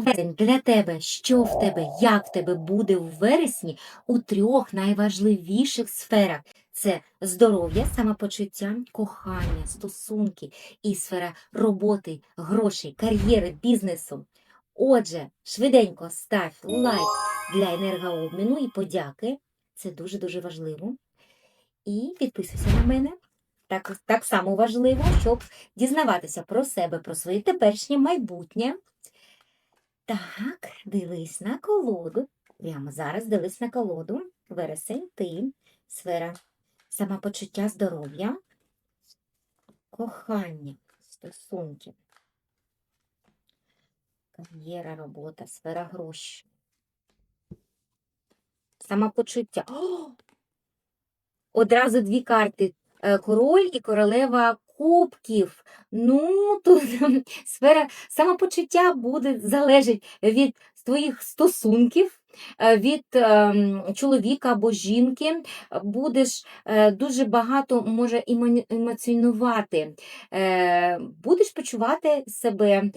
Вересень для тебе, що в тебе, як в тебе буде в вересні у трьох найважливіших сферах. Це здоров'я, самопочуття, кохання, стосунки і сфера роботи, грошей, кар'єри, бізнесу. Отже, швиденько став лайк для енергообміну і подяки. Це дуже-дуже важливо. І підписуйся на мене. Так, так само важливо, щоб дізнаватися про себе, про своє теперішнє майбутнє. Так, дивись на колоду. Прямо зараз дивись на колоду. Вересень, ти, сфера самопочуття здоров'я, кохання, стосунки, кар'єра, робота, сфера грошей. Самопочуття. О! Одразу дві карти. Е, Король і королева кубків. Ну, тут сфера самопочуття буде залежить від твоїх стосунків, е, від ем, чоловіка або жінки. Будеш е, дуже багато може емоціонувати. Е, Будеш почувати себе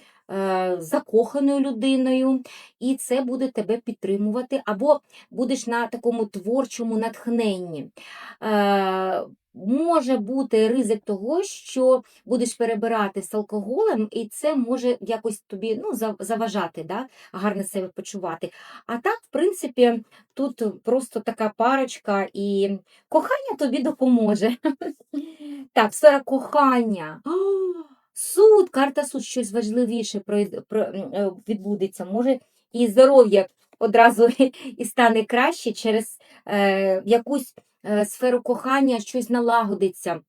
закоханою людиною, і це буде тебе підтримувати, або будеш на такому творчому натхненні. Може бути ризик того, що будеш перебирати з алкоголем, і це може якось тобі ну, заважати, да? гарно себе почувати. А так, в принципі, тут просто така парочка, і кохання тобі допоможе. Так, сфера кохання. Суд, карта суд, щось важливіше е, відбудеться. Може, і здоров'я одразу і стане краще через е, якусь сферу кохання, щось налагодиться.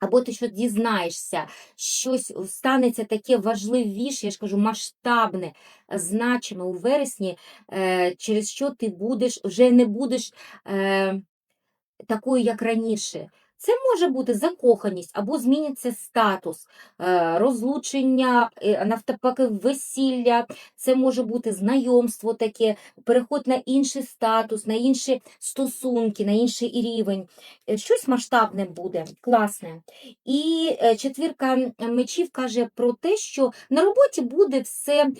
Або ти що дізнаєшся, щось станеться таке важливіше, я ж кажу, масштабне, значиме у вересні, е, через що ти будеш, вже не будеш е, такою, як раніше. Це може бути закоханість або зміниться статус, е, розлучення, е, навпаки, весілля, це може бути знайомство таке, переход на інший статус, на інші стосунки, на інший рівень. Е, Щось масштабне буде, класне. І четвірка мечів каже про те, що на роботі буде все.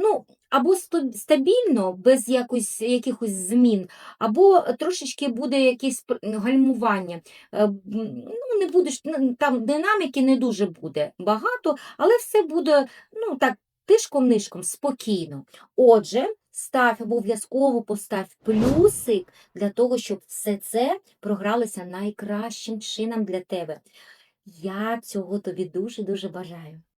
Ну, або стабільно, без якось, якихось змін, або трошечки буде якесь гальмування. Е, Ну, не будеш, н- там динаміки не дуже буде багато, але все буде ну, так, тишком-нишком, спокійно. Отже, став обов'язково постав плюсик для того, щоб все це програлося найкращим чином для тебе. Я цього тобі дуже-дуже бажаю.